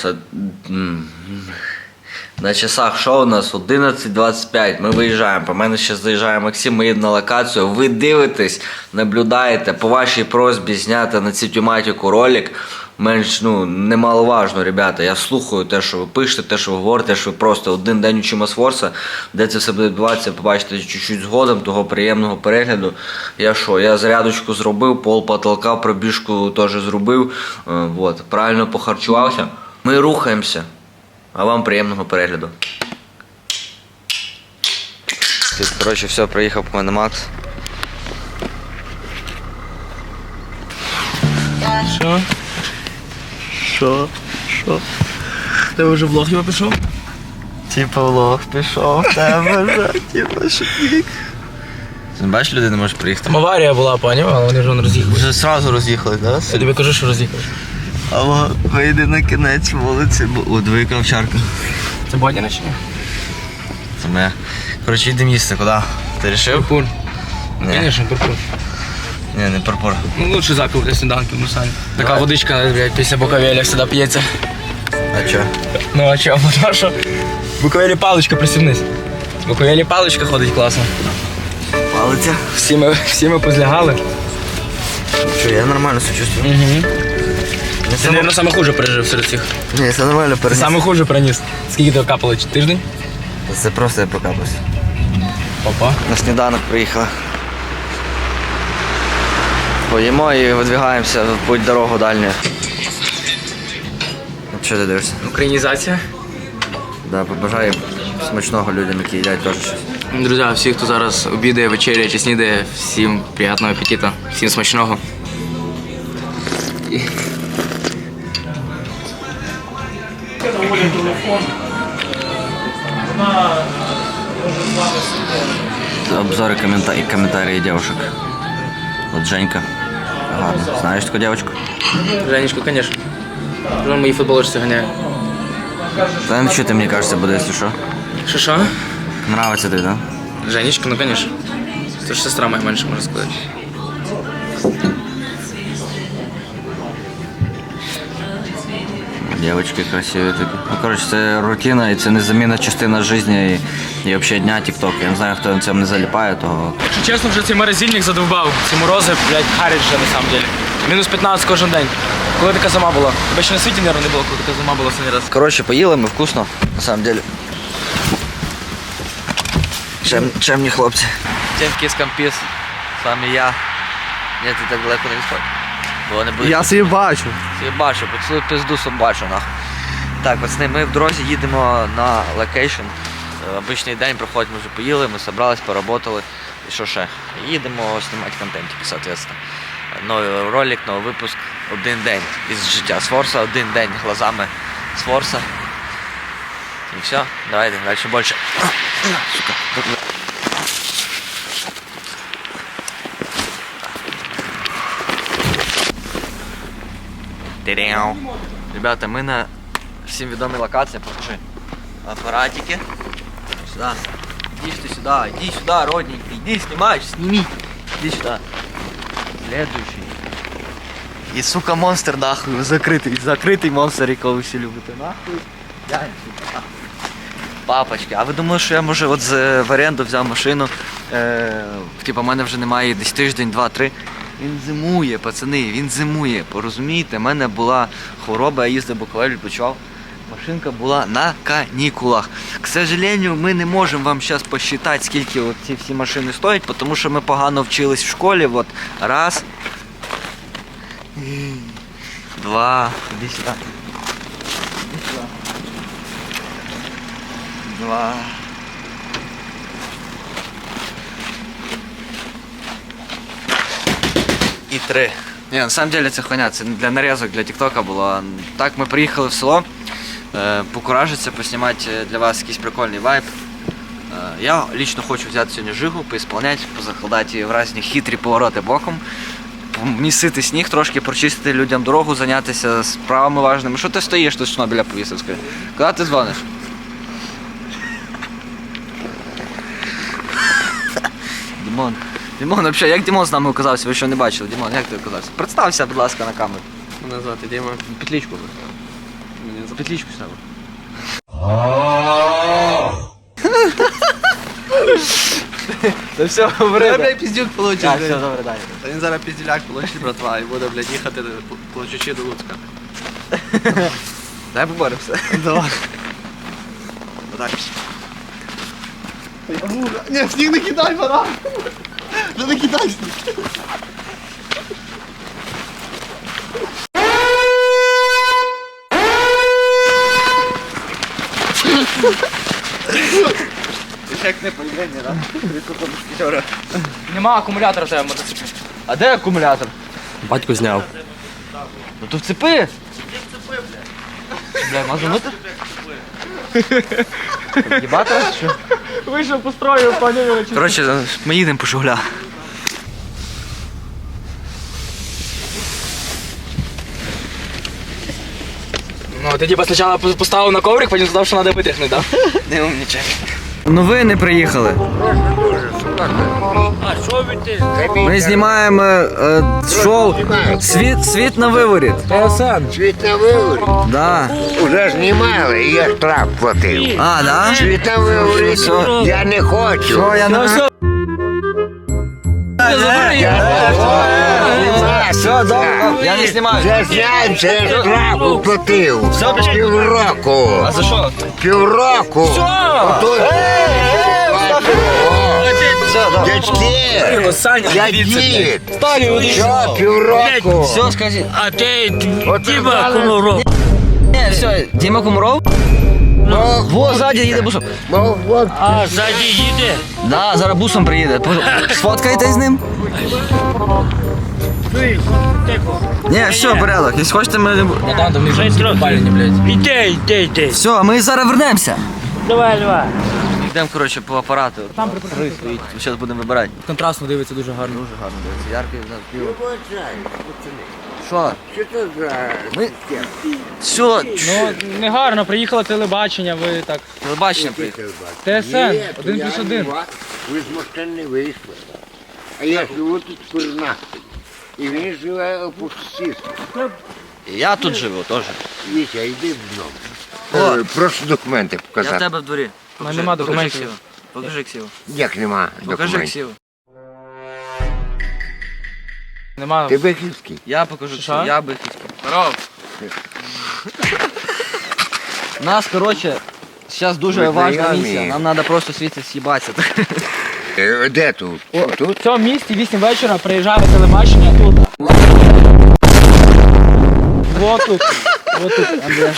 Все... На часах що у нас? 11.25. Ми виїжджаємо. По мене ще заїжджає Максим, ми їдемо на локацію. Ви дивитесь, наблюдаєте по вашій просьбі зняти на цю тематику ролик. Менш ну немаловажно, ребята. Я слухаю те, що ви пишете, те, що ви говорите, що ви просто один день з Форса, де це все буде відбуватися, побачите чуть-чуть згодом, того приємного перегляду. Я що, я зарядочку зробив, пол потолка, пробіжку теж зробив. Е, Вот. Правильно похарчувався. Ми рухаємося. А вам приємного перегляду. Тут, коротше, все, приїхав по мене Макс. Що? Що? Що? Ти вже влог його пішов? Типа влог пішов, тебе вже, типа шутник. Бачиш, люди не можуть приїхати. Там аварія була, поняв, але вони вже роз'їхали. Вже сразу роз'їхали, да? Я тобі кажу, що роз'їхали. Алло, вийди на кінець вулиці, бо у двоєка овчарка. Це Бодіна чи ні? Це моя. Коротше, йдемо їсти, куди? Ти рішив? Пурпур. Ні. Звісно, пурпур. Ні, не парпур. Ну лучше закуп для сніданки, ну самі. Така водичка, блядь, після Буковеля всегда п'ється. А чо? Ну а чого? Тому що Буковелі паличка присівнись. В Буковелі паличка ходить класно. Палиця? Всі ми, всі ми позлягали. Що, я нормально себе чувствую. Угу. Ти, мабуть, саме хуже пережив серед цих. Ні, це нормально переніс. саме хуже приніс. Скільки тебе капало? Тиждень? Це просто я прокапався. Опа. На сніданок приїхали. Поїмо і видвигаємося в путь дорогу дальню. Що ти дивишся? Українізація. Да, побажаю смачного людям, які їдять теж щось. Друзі, всі, хто зараз обідає, вечеряє чи снідає, всім приємного апетита, всім смачного. Обзори комента... і коментарі дівчинок. От Женька. Гарно. Знаєш таку дівчинку? Женечку, звісно. Вже мої футболочці ганяє. Та нічого ти мені кажеться буде, якщо що. Що що? Нравиться тобі, так? Женечка, ну звісно. Це ж сестра моя менше, можна сказати. Дівчатки красиві такі. Ну, коротше, це рутина і це незамінна частина життя і, і взагалі дня TikTok. Я не знаю, хто на цьому не заліпає, то Якщо чесно, вже цей морозильник задовбав. Ці морози, блядь, харять вже на самом деле. Мінус 15 кожен день. Коли така зима була? Тебе ще на світі, мабуть, не було, коли така зима була останній раз. Коротше, поїли ми вкусно, на самом деле. Чем, чемні хлопці. Тємки з компіс. Саме я. Ні, ти так далеко не відходь. Бо будуть. Я собі бачу. Я бачу, поцілуй пизду собачу, нахуй. Так, пацани, ми в дорозі їдемо на локейшн. Е, Обичний день проходить, ми вже поїли, ми зібрались, поработали. І що ще? Їдемо знімати контентики, соответственно. Новий ролик, новий випуск. Один день із життя Сфорса, один день глазами Сфорса. І все, давайте, далі більше. Сука, Тиряу. Ребята, ми на всім відомій локації, покажи. Апаратики. Сюда. Иди ты сюда, иди сюда, родненький, иди снимай, сними. Иди сюда. Следующий. І сука монстр нахуй, закритий, закритий монстр, якого ви всі любите, нахуй. Сюди. Папочки, а ви думали, що я може от з в оренду взяв машину? Е, типа, в мене вже немає десь тиждень, два-три. Він зимує, пацани, він зимує. Порозумієте, в мене була хвороба, я їздив Буковель, відпочивав. Машинка була на канікулах. К сожалению, ми не можемо вам зараз посчитати, скільки ці всі машини стоять, тому що ми погано вчились в школі. От раз. Два. Сюди. Два. І три. Ні, на самом деле це хуйня, це для нарізок, для тіктока було. Так, ми приїхали в село, е, покуражитися, поснімати е, для вас якийсь прикольний вайб. Е, Я лично хочу взяти сьогодні жигу, поісполняти, позакладати її в різні хитрі повороти боком, місити сніг, трошки прочистити людям дорогу, зайнятися справами важними. Що ти стоїш тут Шнобеля повісив, скажи? Куди ти дзвониш? Дімон. Дімон, взагалі, як Дімон з нами оказався? Ви що не бачили? Дімон, як ти оказався? Представся, будь ласка, на камеру. Мене звати Діма. Петличку. Мені за Петличку ставив. Та все, говори. Я, блядь, піздюк получиш, Так, все, блядь. добре, далі. Та він зараз пізділяк получить, братва, і буде, блядь, їхати плачучи до Луцька. Дай поборемося. Давай. Отак. Ні, сніг не кидай, пора. Ну не кидай сніг. Ефектне появлення, да? Вчора. Нема акумулятора тебе мотоциклі. А де акумулятор? Батько зняв. Ну то вцепи. Бля, мазанути? Їбати раз, що? Вийшов построїв, пані Юричі. Коротше, ми їдемо по Жигуля. Ну, ти типа спочатку поставив на коврик, потім сказав, що треба витряхнути, так? Не умнічай. Ви не. Ми знімаємо е, шоу Світ, світ на виворіт. Світ на виворі. Да. Уже знімали, і я штраф платив. А, да? Світ на виворі. Я не хочу. Що, я не все. Все, добре. Я не знімаю. Вже знаю, це я штраф платив. Все, пішли. Півроку. А за що? Півроку. Все. Дядьки, Саня, я дід. Що, півроку? Все, скажіть. А ти Діма Комаров. Ні, все, Діма Комаров. Ну, Во, ззаді їде бусом. ну, от. А ззаді їде. Да, зараз бусом приїде. Сфоткайте з ним. Ні, все, порядок. Якщо хочете, ми не. Іде, іде, іде. Все, ми зараз вернемося. Давай, давай. Йдемо, коротше, по апарату. Там стоїть. Зараз будемо вибирати. Контрастно дивиться дуже гарно. Дуже гарно дивиться. Яркий знак пиво. Що? Що це за Ми... Все, Ну, не гарно, приїхало телебачення, ви так. телебачення приїхали. ТСН, один плюс один. Ви з машин не вийшли. А я живу тут пернахтий. І він живе. І Я тут живу теж. Вітя, йди дном. Е, Прошу документи Я в тебе в дворі. Покажи, нема покажи документів. Покажи ксиву. Як нема Покажи документів? ксиву. Нема. Ти Бехівський? Я покажу Що? ксиву. Я бихівський. Здоров. Нас, коротше, зараз дуже Ви важна знайомі? місія. Нам треба просто звідси з'їбатися. Е, Де тут? Тут? В цьому місті 8 вечора приїжджає телебачення тут. Вот тут. Вот тут.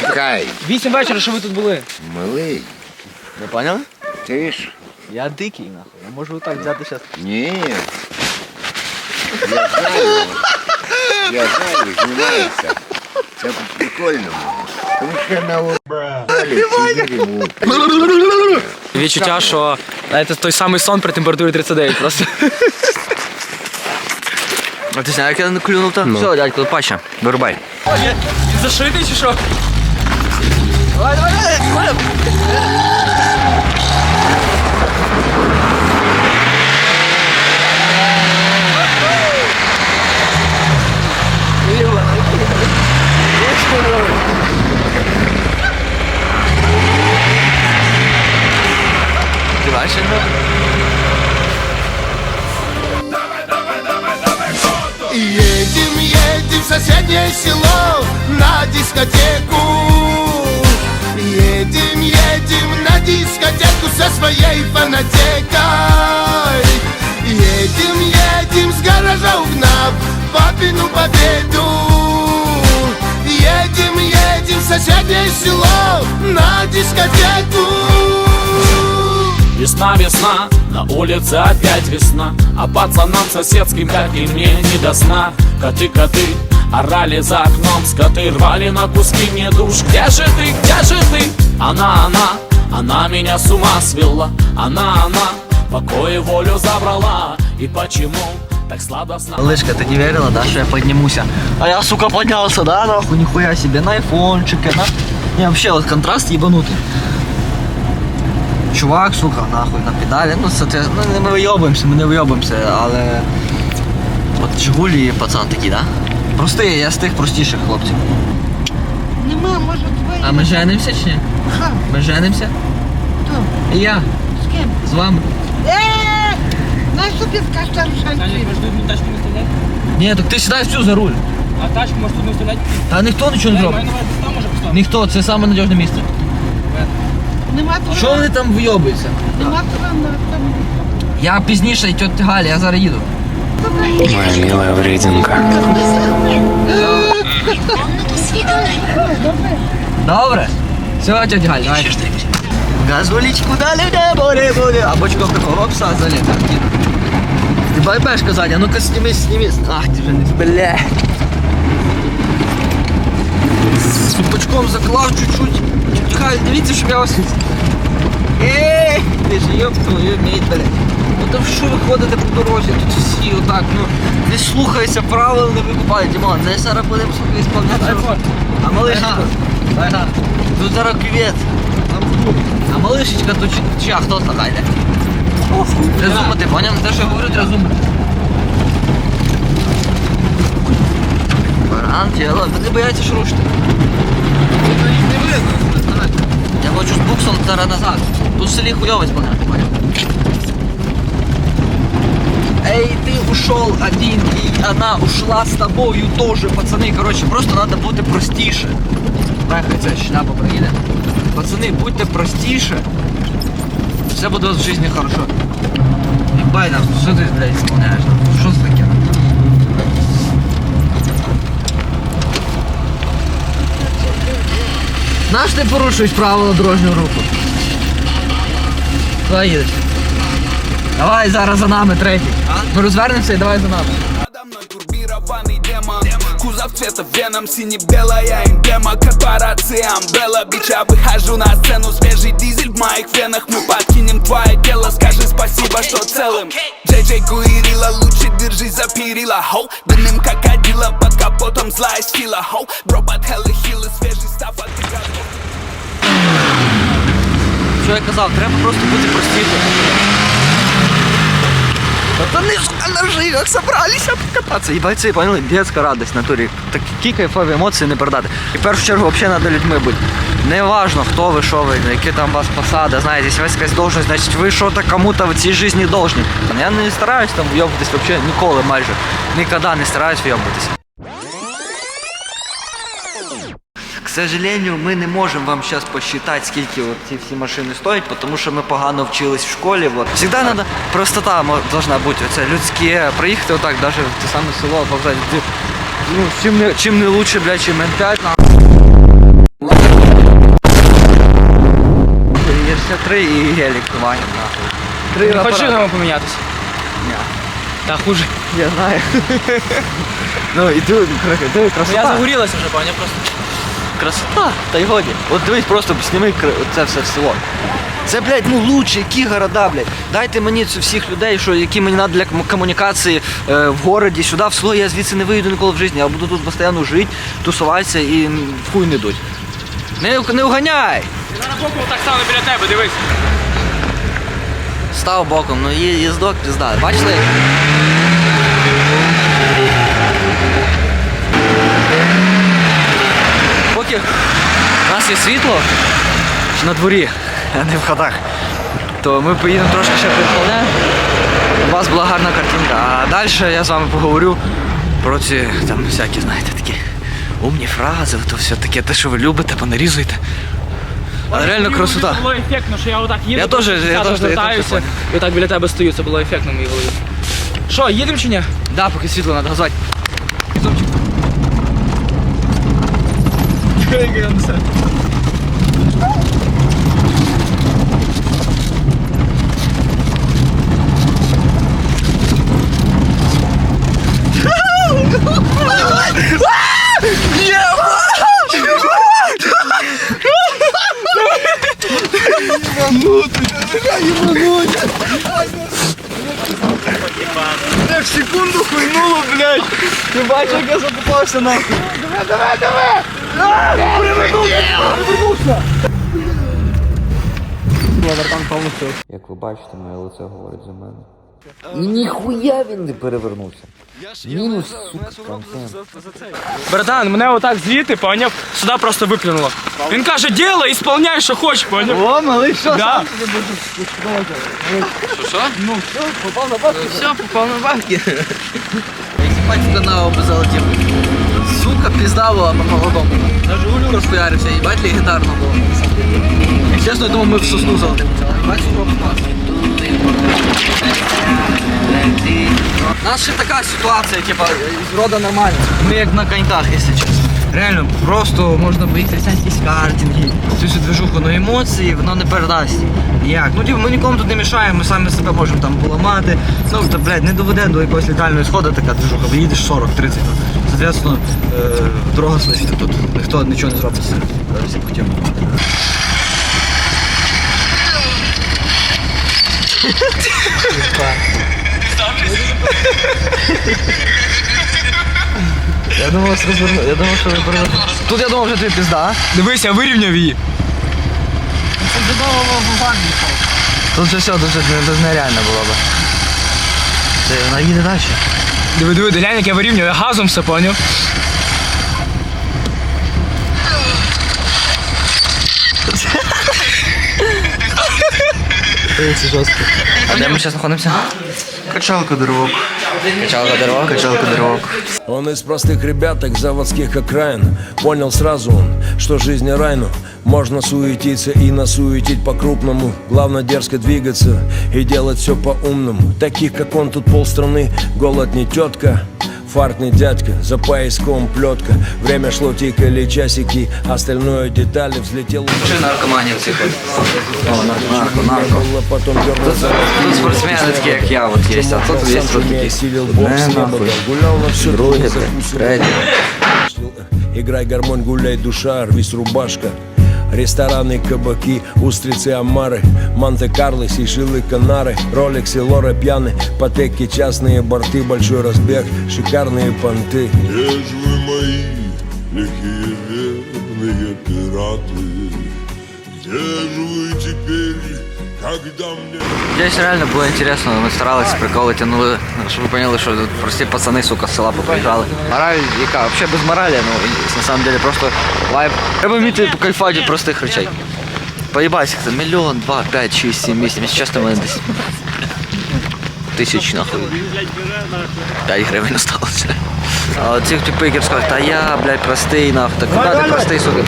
Чекай, 8 вечора, що ви тут були? малий. Ви поняли? Ти ж? Я дикий, нахуй. Я можу так взяти зараз. Ні. Я знаю. Я знаю, знімається. Це по-прикольному. Тому що на вокалі. Відчуття, що знаєте, той самий сон при температурі 39 просто. А ти знаєш, як я клюнув там? Все, дядько, паща. Вирубай. Зашитий чи що? Ти в соседнее село на дискотеку. Едем, едем на дискотеку со своей фанатекой. Едем, едем с гаража угнав папину победу. Едем, едем в соседнее село на дискотеку. Весна, весна, на улице опять весна А пацанам соседским, как и мне, не до сна. Коты, коты, орали за окном Скоты рвали на куски мне душ Где же ты, где же ты? Она, она, она меня с ума свела Она, она, покой и волю забрала И почему так сладостно Лышка, ты не верила, да, что я поднимуся? А я, сука, поднялся, да, нахуй, нихуя себе, на айфончике, на... Не, вообще, вот контраст ебанутый. Чувак, сука, нахуй, на педалі, ну, соответственно, ну, не ми вийобуємося, ми не вийобуємося, але... От Жигулі пацан такий, да? Простий, я з тих простіших хлопців. Нема, може, твоя А ми женимося чи ні? Ми женимося? Хто? І я. З ким? З вами. Е, скажеш Саня, ви тут тачку не стріляти? Ні, так ти сідай всю за руль. А тачку може тут не стріляти? Та ніхто нічого не Дай, зробить. маю на увазі, там може поставити. Ніхто, це саме надіжне місце. Нема Що вони там вийобуються? Нема того на тому. Я пізніше, тьотя Галя, я зараз їду. Моя милая врединка. Добре. Все, тьотя Галь, давай. Газулечку дали небо, небо, небо. А бочком такого опса залі, так, кину. Ти байбешка ззаді, а ну-ка сніми, сніми. Ах, ти вже не бля. З бочком заклав чуть-чуть. Тьотя Галь, дивіться, щоб я вас... Ей, ти ж йоп твою мить, блядь. То що ви ходите по дорозі, тут всі отак, ну, не слухайся правил, не викупай, Дімон, це зараз будемо слухати ісполняти. А малишечка, тут зараз кювет. А малишечка тут чи, чи а хто така йде? Треба зумати, поняв? Те, що я говорю, треба зумати. Баран, тіло, вони бояться що рушити. Я хочу з буксом зараз назад. Тут в селі хуйово сповняти, поняв? Эй, ты ушел один, и она ушла с тобою тоже, пацаны. Короче, просто надо бути простіше. Дай хай ця шляпа приїде. Пацани, будьте простіше. Все буде у вас в житті хорошо. Ебай там, що ти, блядь, исполняєш? Що це таке? Наш ти порушуєш правила дорожнього руху? Куди їдеш? Давай зараз за нами третій. Ми розвернемося і давай за нами. Надо мной турбированный демон Кузов цвета веном, сине-белая эмблема Корпорации Umbrella Бич, я выхожу на сцену Свежий дизель в моих венах Мы подкинем твое дело Скажи спасибо, что целым Джей Джей Гуирила, лучше держись за перила Хоу, дымным как одила Под капотом злая сила Хоу, бро под хелы хилы Свежий став от игроков Що я казав, треба просто бути простіше. На жигах собрались. І бойці, поняли, детська радість на турі. Такі кайфові емоції не передати. І в першу чергу взагалі треба людьми бути. Не важно, хто ви, що ви, які там у вас посада, знаєте, якщо у якась должність, значить ви що-то кому-то в цій житті должні. Я не стараюсь там вйобуватись взагалі ніколи майже. Ніколи не стараюсь вйобуватись. Сожалению, мы не можем вам сейчас посчитать, скільки вот ці всі машини стоять, потому що ми погано вчились в школі. Вот. Всегда надо, простота должна бути, оце людське, проїхати отак, даже в те саме село, повзати. Ну, чим не, чим не лучше, блядь, чим М5, Є 63 і гелік Ваня, нахуй. Три Не хочеш апарати. нам помінятися? Ні. Та хуже. Я знаю. ну, і ти, красота. Я загорілася вже, пані, просто. Красота, та й годі. От дивись, просто зніми кр- це все село. Це, блядь, ну лучше, які города, блядь. Дайте мені цю всіх людей, що, які мені треба для комунікації е, в городі, сюди, в село, я звідси не вийду ніколи в житті. Я буду тут постійно жити, тусуватися і в хуй не дуть. Не, не уганяй! Зараз боку так само біля тебе, дивись. Став боком, ну їздок пізда. Бачили? Поки у нас є світло на дворі, а не в хатах, то ми поїдемо трошки ще підполне. У вас була гарна картинка. А далі я з вами поговорю про ці там всякі, знаєте, такі умні фрази, то все таке, те, що ви любите, понарізуєте. Але реально красота. Було ефектно, що я отак їду. Я теж- я теж- звертаюся. І отак біля тебе стою, це було ефектно в моїй голові. Що, їдемо чи ні? Да, поки світло треба газувати. Зубчик. в секунду хуйнуло, блядь. Ти бачиш, як я закупався нахуй. Давай, давай, давай! Як ви бачите, моє лице говорить за мене. Ніхуя він не перевернувся. Мінус, сука, контент. Братан, мене отак звідти, поняв, сюди просто виклюнуло. Він каже, діло, ісполняй, що хочеш, поняв? О, малий, що? Да. Все, попав на бабки. Ебать, канал обзалотів. Сука, пизда була по молодому. На Жигулю розхуярився, їбать легендарно було. Чесно, я думав, ми в сосну. Ебать, сука. У нас ще така ситуація, типа, рода нормальна. Ми як на коньках, якщо чесно. Реально, просто можна поїхати якісь картинги, цю всю движуху, але емоції воно не передасть. Ніяк. Ну, типу, ми нікому тут не мішаємо, ми самі себе можемо там поламати. Ну, то, блядь, не доведе до якоїсь літальної сходи така движуха, бо їдеш 40-30. Соответственно, е, дорога слизька тут. Ніхто нічого не зробить. Зараз я хотів. Я думав, що розверну. Я думав, що розверну. Тут я думав, що ти пізда. Дивись, я вирівняв її. Тут же все дуже, дуже нереально було б. Це вона їде далі. Диви, диви, глянь, як я вирівняв, я газом все поняв. Це жорстко. А де ми зараз знаходимося? Качалка дорог. Качалка дорог. Качалка дорог. Он из простых ребяток заводских окраин Понял сразу он, что жизнь не рай, но Можно суетиться и насуетить по-крупному Главное дерзко двигаться и делать все по-умному Таких, как он, тут полстраны Голод не тетка, фарт не дядька За пояском плетка Время шло, тикали часики Остальное детали взлетел Чи наркоманів цих от. О, нарко, нарко, нарко. Потом дернулся Тут спортсмени такі, як я, от є, а тут є тут такі. Силил бог с Не, неба нахуй. дал. Гулял на все Друге, третє. Играй гармонь, гуляй душа, рвись рубашка Рестораны, кабаки, устрицы, омары Монте-Карло, Сейшелы, Канары Ролексы, Лоры, пьяны Патеки, частные борты, большой разбег Шикарные понты Где ж вы мои лихие верные пираты? Где же вы теперь, когда мне... Здесь реально було інтересно, ми старалися, приколи тянули, щоб ви поняли, що тут прості пацани, сука, з села поприїжджали. Мораль яка? Взагалі без моралі, ну, і, на самом деле, просто вайб. Треба вміти покайфати від простих речей. Поїбайся, це мільйон, два, п'ять, шість, сім, вісім, якщо чесно, в мене десь тисяч, нахуй. П'ять гривень осталося. А от ці типи, які скажуть, та я, блядь, простий, нахуй, так куди ти простий, сука?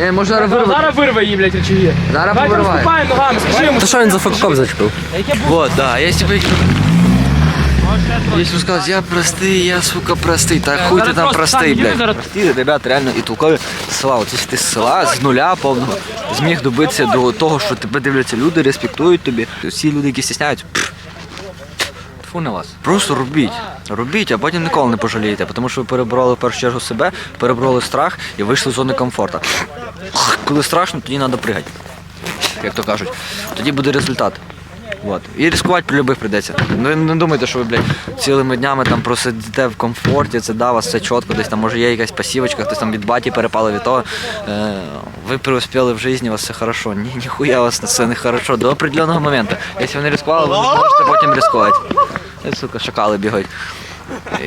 Не, може зараз вирвати. Зараз вирве її, блядь, речові. Зараз Давай повирває. розкупаємо ногами, скажи йому. що він за факкоп зачепив? Вот, да, если бы... Если бы сказать, я простый, я, сука, простый, так хуй ты зараз там просто простий, сам йди, блядь. зараз- Прості, ребята, реально, і толкові з села. От якщо ти з села, з нуля повного, зміг добитися до того, що тебе дивляться люди, респектують тобі. Всі люди, які стісняють, пф, Тьфу на вас. Просто робіть. Робіть, а потім ніколи не пожалієте, тому що ви перебороли в першу чергу себе, перебороли страх і вийшли з зони комфорту. Коли страшно, тоді треба пригати. Як то кажуть. Тоді буде результат. Вот. І ризикувати при любих прийдеться. Ну не думайте, що ви, блядь, цілими днями там просидите в комфорті, це да, у вас все чітко, десь там може є якась пасівочка, хтось там від баті перепали від того. Е, ви преуспіли в житті, у вас все хорошо. Ні, ніхуя у вас все не хорошо. До определеного моменту. Якщо ви не ризикували, ви не можете потім ризикувати. Сука, шакали бігають.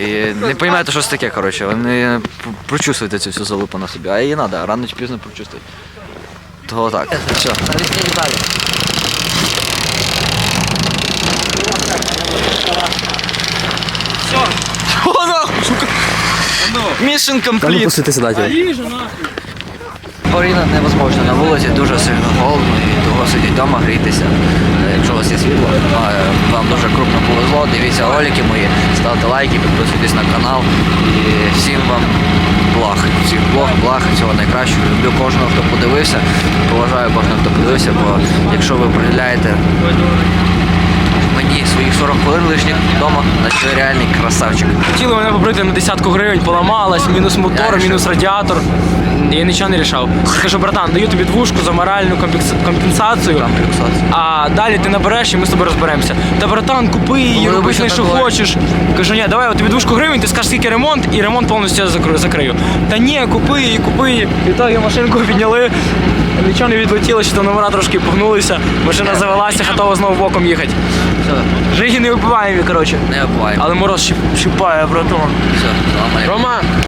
І не розумієте, що це таке, коротше. Ви не прочувствуєте цю всю залупу на собі. А її треба, рано чи пізно прочувствувати. Того так. Все. О, нахуй, сука! Mission complete. Їжа, нахуй. Поріна невозможно на вулиці, дуже сильно холодно і сидіть вдома, грійтеся. Е, Якщо у вас є світло, е, вам дуже крупно повезло, дивіться ролики мої, ставте лайки, підписуйтесь на канал. І всім вам благ. Всіх благ, благ, всього найкращого. Люблю кожного, хто подивився. Поважаю кожного, хто подивився, бо якщо ви приділяєте мені своїх 40 хвилин лишніх вдома, значить ви реальний красавчик. Хотіли мене побрити на десятку гривень, поламалась, мінус мотор, мінус радіатор. Я нічого не рішав. Кажу, братан, даю тобі двушку за моральну компенс- компенсацію. А далі ти набереш і ми з тобою розберемося. Та братан, купи її, роби що буває. хочеш. Кажу, ні, давай я тобі двушку гривень, ти скажеш, скільки ремонт, і ремонт повністю я закрию. Та ні, купи її, купи її. І так я машинку підняли. Нічого не відлетіло, що номера трошки погнулися, машина завелася, готова знову боком їхати. Все, Жиги не вбиваємо, коротше. не вбиваємо. Але мороз щип- щипає, братан. Все. Рома,